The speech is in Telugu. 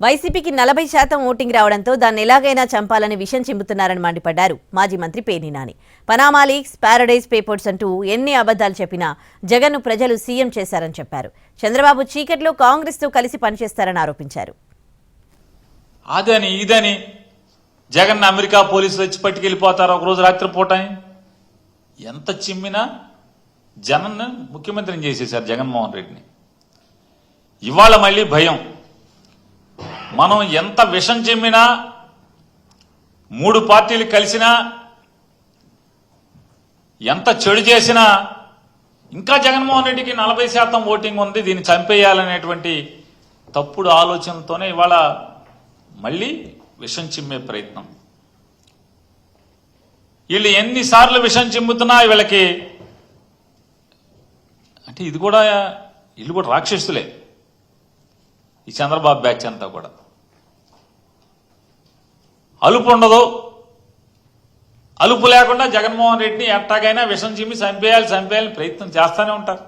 వైసీపీకి నలభై శాతం ఓటింగ్ రావడంతో దాన్ని ఎలాగైనా చంపాలని విషం చెబుతున్నారని మండిపడ్డారు మాజీ మంత్రి Perni Nani. Panama leaks Paradise papers అంటూ ఎన్ని అబద్దాలు చెప్పినా జగన్ను ప్రజలు సీఎం చేశారని చెప్పారు. చంద్రబాబు చీకట్లో కాంగ్రెస్తో కలిసి పనిచేస్తారని ఆరోపించారు. అదని ఇదని జగన్ అమెరికా పోలీసులు వచ్చి పట్టుకెళ్ళిపోతారు ఒకరోజు రాత్రిపూట అని. ఎంత చిమ్మినా జగన్ ముఖ్యమంత్రిని చేసేశారు జగన్మోహన్ రెడ్డిని. ఇవాళ మళ్ళీ భయం. మనం ఎంత విషం చిమ్మినా మూడు పార్టీలు కలిసినా ఎంత చెడు చేసినా ఇంకా జగన్మోహన్ రెడ్డికి నలభై శాతం ఓటింగ్ ఉంది దీన్ని చంపేయాలనేటువంటి తప్పుడు ఆలోచనతోనే ఇవాళ మళ్ళీ విషం చిమ్మే ప్రయత్నం. వీళ్ళు ఎన్నిసార్లు విషం చిమ్ముతున్నా వీళ్ళకి అంటే ఇది కూడా వీళ్ళు కూడా రాక్షసులే. ఈ చంద్రబాబు బ్యాచ్ అంతా కూడా. అలుపు ఉండదు. అలుపు లేకుండా జగన్మోహన్ రెడ్డిని ఎట్టాగైనా విషం చిమ్మి చంపేయాలి చంపేయాలని ప్రయత్నం చేస్తూనే ఉంటారు.